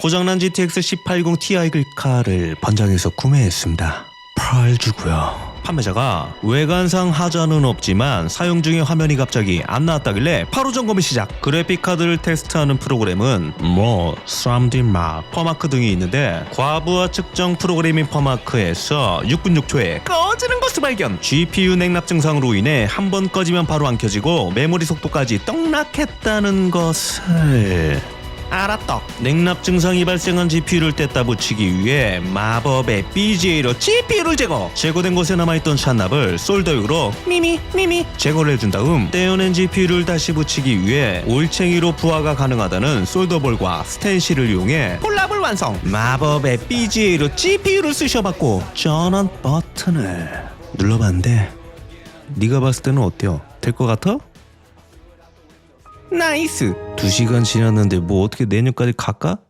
고장난 GTX 1080 Ti 글카를 번장해서 구매했습니다. 8 주고요. 판매자가 외관상 하자는 없지만 사용 중에 화면이 갑자기 안 나왔다길래 바로 점검을 시작. 그래픽 카드를 테스트하는 프로그램은 뭐 3D 막 퍼마크 등이 있는데 과부하 측정 프로그래밍 퍼마크에서 6분 6초에 꺼지는 것을 발견. GPU 냉납 증상으로 인해 한 번 꺼지면 바로 안 켜지고 메모리 속도까지 떡락했다는 것을 알았다. 냉납 증상이 발생한 GPU를 뗐다 붙이기 위해 마법의 BGA로 GPU를 제거. 제거된 곳에 남아있던 샷납을 솔더육으로 미미 미미 제거를 해준 다음 떼어낸 GPU를 다시 붙이기 위해 올챙이로 부하가 가능하다는 솔더볼과 스텐실을 이용해 콜라볼 완성. 마법의 BGA로 GPU를 쑤셔봤고 전원 버튼을 눌러봤는데 네가 봤을 때는 어때요? 될 것 같아? 나이스. 두 시간 지났는데 뭐 어떻게 내년까지 갈까?